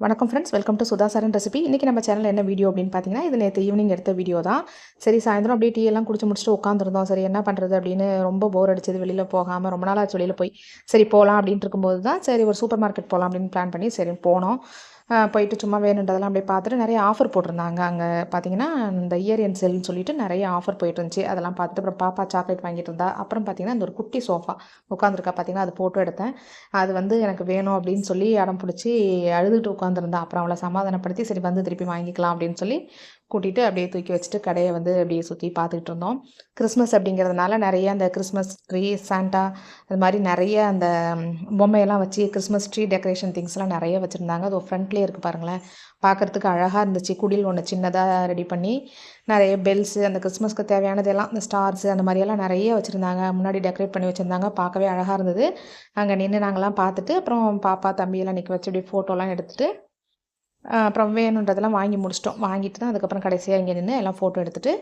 வணக்கம் friends welcome to Sudhasaran recipe இன்றைக்கி நம்ம சேனலில் என்ன வீடியோ அப்படின்னு பார்த்தீங்கன்னா இது நேற்று ஈவினிங் எடுத்த வீடியோ தான். சரி சாயந்தரம் அப்படியே டீ எல்லாம் குடிச்சு முடிச்சுட்டு உட்காந்துருந்தோம் சரி என்ன பண்ணுறது அப்படின்னு ரொம்ப போர் அடிச்சது. வெளியில் போகாமல் ரொம்ப நாளாச்சு வெளியில் போய். சரி போகலாம் அப்படின்ட்டு இருக்கும்போது தான் சரி ஒரு சூப்பர் மார்க்கெட் போகலாம் அப்படின்னு பிளான் பண்ணி சரி போனோம். போயிட்டு சும்மா வேணுன்றதெல்லாம் அப்படியே பார்த்துட்டு நிறைய ஆஃபர் போட்டிருந்தாங்க. அங்கே பார்த்தீங்கன்னா இந்த இயர் என் செல்னு சொல்லிட்டு நிறைய ஆஃபர் போயிட்டு இருந்துச்சு. அதெல்லாம் பார்த்துட்டு அப்புறம் பாப்பா சாக்லேட் வாங்கிட்டு இருந்தா. அப்புறம் பார்த்தீங்கன்னா இந்த ஒரு குட்டி சோஃபா உட்காந்துருக்கா பார்த்தீங்கன்னா அது ஃபோட்டோ எடுத்தேன். அது வந்து எனக்கு வேணும் அப்படின்னு சொல்லி அடம் பிடிச்சி அழுதுட்டு உட்காந்துருந்தா அப்புறம் அவளை சமாதானப்படுத்தி சரி வந்து திருப்பி வாங்கிக்கலாம் அப்படின்னு சொல்லி கூட்டிகிட்டு அப்படியே தூக்கி வச்சுட்டு கடையை வந்து அப்படியே சுற்றி பார்த்துக்கிட்டு இருந்தோம். கிறிஸ்மஸ் அப்படிங்கிறதுனால நிறைய அந்த கிறிஸ்மஸ் ட்ரீ சாண்டா அது மாதிரி நிறைய அந்த பொம்மையெல்லாம் வச்சு கிறிஸ்மஸ் ட்ரீ டெக்கரேஷன் திங்ஸ்லாம் நிறைய வச்சுருந்தாங்க. அது ஃப்ரண்ட்லேயே இருக்குது பாருங்களேன். பார்க்குறதுக்கு அழகாக இருந்துச்சு. குடில் ஒன்று சின்னதாக ரெடி பண்ணி நிறைய பெல்ஸு அந்த கிறிஸ்மஸ்க்கு தேவையானதெல்லாம் இந்த ஸ்டார்ஸு அந்த மாதிரியெல்லாம் நிறைய வச்சுருந்தாங்க. முன்னாடி டெக்கரேட் பண்ணி வச்சுருந்தாங்க. பார்க்கவே அழகாக இருந்தது. அங்கே நின்று நாங்கள்லாம் பார்த்துட்டு அப்புறம் பாப்பா தம்பியெல்லாம் நிற்க வச்சு அப்படியே ஃபோட்டோலாம் எடுத்துகிட்டு அப்புறம் வேணுன்றதெல்லாம் வாங்கி முடிச்சிட்டோம். வாங்கிட்டு தான் அதுக்கப்புறம் கடைசியாக இங்கே நின்று எல்லாம் ஃபோட்டோ எடுத்துகிட்டு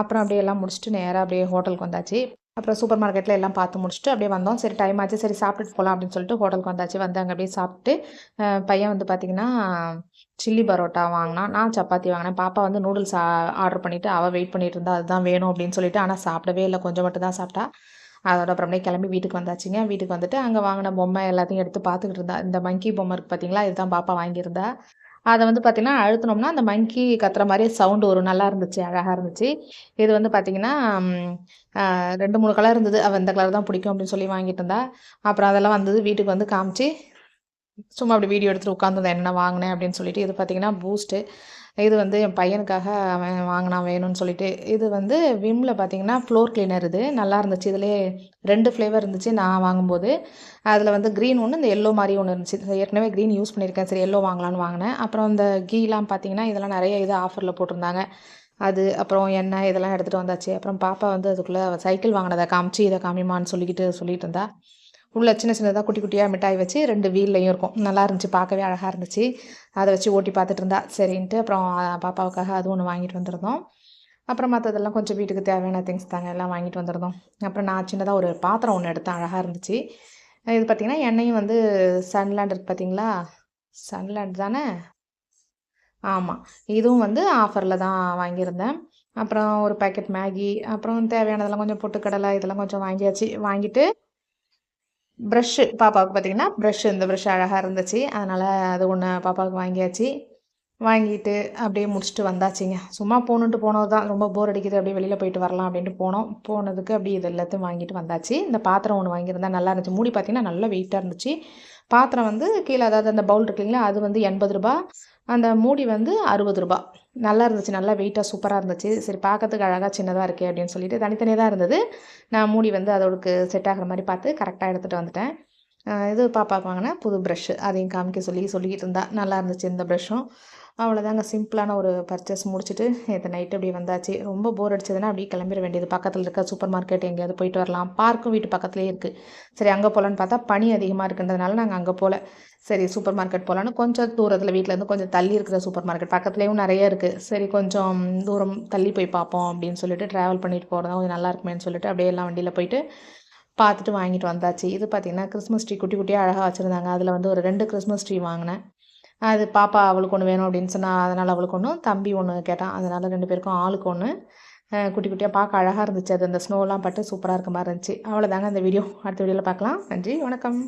அப்புறம் அப்படியே எல்லாம் முடிச்சுட்டு நேராக அப்படியே ஹோட்டலுக்கு வந்தாச்சு. அப்புறம் சூப்பர் மார்க்கெட்டில் எல்லாம் பார்த்து முடிச்சுட்டு அப்படியே வந்தோம். சரி டைம் ஆச்சு. சரி சாப்பிட்டுட்டு போகலாம் அப்படின்னு சொல்லிட்டு ஹோட்டலுக்கு வந்தாச்சு. வந்து அங்கே அப்படியே சாப்பிட்டு பையன் வந்து பார்த்திங்கன்னா சில்லி பரோட்டா வாங்கினா நான் சப்பாத்தி வாங்கினேன். பாப்பா வந்து நூடுல்ஸ் ஆர்டர் பண்ணிவிட்டு அவள் வெயிட் பண்ணிட்டு இருந்தா அதுதான் வேணும் அப்படின்னு சொல்லிட்டு ஆனால் சாப்பிடவே இல்லை. கொஞ்சம் மட்டும் தான் சாப்பிட்டா. அதோட அப்புறமே கிளம்பி வீட்டுக்கு வந்தாச்சுங்க. வீட்டுக்கு வந்துட்டு அங்கே வாங்கின பொம்மை எல்லாத்தையும் எடுத்து பார்த்துக்கிட்டு இருந்தா. இந்த மங்கி பொம்மை இருக்குது பார்த்தீங்களா இதுதான் பாப்பா வாங்கியிருந்தா. அதை வந்து பார்த்திங்கன்னா அழுத்தினோம்னா அந்த மங்கி கத்துற மாதிரி சவுண்டு வரும் நல்லா இருந்துச்சு அழகாக இருந்துச்சு. இது வந்து பார்த்திங்கன்னா ரெண்டு மூணு கலர் இருந்தது. அவள் இந்த கலர் தான் பிடிக்கும் அப்படின்னு சொல்லி வாங்கிட்டு இருந்தா. அப்புறம் அதெல்லாம் வந்தது வீட்டுக்கு வந்து காமிச்சு சும்மா அப்படி வீடியோ எடுத்துகிட்டு உட்காந்துருந்தேன் என்ன வாங்கினேன்? அப்படின்னு சொல்லிட்டு இது பார்த்திங்கன்னா பூஸ்ட்டு இது வந்து என் பையனுக்காக அவன் வாங்கினான் வேணும்னு சொல்லிட்டு. இது வந்து விம்மில் பார்த்தீங்கன்னா ஃப்ளோர் கிளீனர் இது. நல்லா இருந்துச்சு. இதிலே ரெண்டு ஃப்ளேவர் இருந்துச்சு நான் வாங்கும்போது. அதில் வந்து க்ரீன் ஒன்று இந்த எல்லோ மாதிரி ஒன்று இருந்துச்சு. ஏற்கனவே க்ரீன் யூஸ் பண்ணியிருக்கேன். சரி எல்லோ வாங்கலான்னு வாங்கினேன். அப்புறம் இந்த கீலாம் பார்த்தீங்கன்னா இதெல்லாம் நிறைய இது ஆஃபரில் போட்டிருந்தாங்க. அது அப்புறம் எண்ணெய் இதெல்லாம் எடுத்துகிட்டு வந்தாச்சு. அப்புறம் பாப்பா வந்து அதுக்குள்ளே சைக்கிள் வாங்கினதை காமிச்சு இதை காமிமான்னு சொல்லிக்கிட்டு சொல்லிட்டு இருந்தா. உள்ளே சின்ன சின்னதாக குட்டி குட்டியாக மிட்டாய் வச்சு ரெண்டு வீல்லையும் இருக்கும். நல்லா இருந்துச்சு பார்க்கவே அழகாக இருந்துச்சு. அதை வச்சு ஓட்டி பார்த்துட்டு இருந்தா சரின்ட்டு அப்புறம் பாப்பாவுக்காக அது ஒன்று வாங்கிட்டு வந்திருந்தோம். அப்புறம் மற்றதெல்லாம் கொஞ்சம் வீட்டுக்கு தேவையான திங்ஸ் தாங்க எல்லாம் வாங்கிட்டு வந்திருந்தோம். அப்புறம் நான் சின்னதாக ஒரு பாத்திரம் ஒன்று எடுத்தேன் அழகாக இருந்துச்சு. இது பார்த்திங்கன்னா எண்ணெயும் வந்து சன்லேண்ட் இருக்குது பார்த்தீங்களா சன்லேண்ட் தானே? ஆமாம் இதுவும் வந்து ஆஃபரில் தான் வாங்கியிருந்தேன். அப்புறம் ஒரு பேக்கெட் மேகி அப்புறம் தேவையானதெல்லாம் கொஞ்சம் பொட்டுக்கடலை இதெல்லாம் கொஞ்சம் வாங்கியாச்சு. வாங்கிட்டு ப்ரஷ்ஷு பாப்பாவுக்கு பார்த்திங்கன்னா ப்ரஷ்ஷு இந்த ப்ரஷ் அழகாக இருந்துச்சு. அதனால் அது ஒன்று பாப்பாவுக்கு வாங்கியாச்சு. வாங்கிட்டு அப்படியே முடிச்சுட்டு வந்தாச்சுங்க. சும்மா போகணுன்ட்டு போனது தான் ரொம்ப போர் அடிக்குது. அப்படியே வெளியில் போயிட்டு வரலாம் அப்படின்ட்டு போனோம். போனதுக்கு அப்படியே இது எல்லாத்தையும் வாங்கிட்டு வந்தாச்சு. இந்த பாத்திரம் ஒன்று வாங்கியிருந்தா நல்லா இருந்துச்சு. மூடி பார்த்திங்கன்னா நல்லா வெயிட்டாக இருந்துச்சு. பாத்திரம் வந்து கீழே அதாவது அந்த பவுல் இருக்குங்களா அது வந்து எண்பது ரூபா அந்த மூடி வந்து அறுபது ரூபா. நல்லா இருந்துச்சு நல்லா வெயிட்டாக சூப்பராக இருந்துச்சு. சரி பார்க்கறதுக்கு அழகாக சின்னதாக இருக்கே அப்படின்னு சொல்லிட்டு தனித்தனியாக தான் இருந்தது. நான் மூடி வந்து அதோடக்கு செட் ஆகிற மாதிரி பார்த்து கரெக்டாக எடுத்துகிட்டு வந்துட்டேன். இது பாப்பாவுக்கு வாங்கினேன் புது ப்ரஷ்ஷு அதையும் காமிக்க சொல்லி சொல்லிக்கிட்டு இருந்தா. நல்லா இருந்துச்சு இந்த ப்ரஷ்ஷும் அவ்வளோதாங்க சிம்பிளான ஒரு பர்ச்சேஸ் முடிச்சுட்டு நேற்று நைட்டு அப்படி வந்தாச்சு. ரொம்ப போர் அடிச்சதுன்னா அப்படியே கிளம்பிட வேண்டியது. பக்கத்தில் இருக்க சூப்பர் மார்க்கெட் எங்கேயாவது போயிட்டு வரலாம். பார்க்கும் வீட்டு பக்கத்துலேயே இருக்குது சரி அங்கே போகலான்னு பார்த்தா பனி அதிகமாக இருக்குன்றதுனால நாங்கள் அங்கே போகல சரி சூப்பர் மார்க்கெட் போகலான்னு கொஞ்சம் தூரத்தில் வீட்டிலேருந்து கொஞ்சம் தள்ளி இருக்கிற சூப்பர் மார்க்கெட் பக்கத்துலேயும் நிறைய இருக்குது சரி கொஞ்சம் தூரம் தள்ளி போய் பார்ப்போம் அப்படின்னு சொல்லிட்டு ட்ராவல் பண்ணிட்டு போகிறதா கொஞ்சம் நல்லா இருக்குமேன்னு சொல்லிட்டு அப்படியே எல்லாம் வண்டியில் போயிட்டு பார்த்துட்டு வாங்கிட்டு வந்தாச்சு. இது பார்த்திங்கன்னா கிறிஸ்மஸ் ட்ரீ குட்டி குட்டியாக அழகாக வச்சுருந்தாங்க. அதில் வந்து ஒரு ரெண்டு கிறிஸ்மஸ் ட்ரீ வாங்கினேன். அது பாப்பா அவளுக்கு ஒன்று வேணும் அப்படின்னு சொன்னால் அதனால் அவளுக்கு ஒன்று தம்பி ஒன்று கேட்டான். அதனால் ரெண்டு பேருக்கும் ஆளுக்கு ஒன்று குட்டி குட்டியாக பார்க்க அழகாக இருந்துச்சு. அது அந்த ஸ்னோலாம் பட்டு சூப்பராக இருக்க மாதிரி இருந்துச்சு. அவ்வளோதாங்க அந்த வீடியோ. அடுத்த வீடியோவில் பார்க்கலாம். நன்றி வணக்கம்.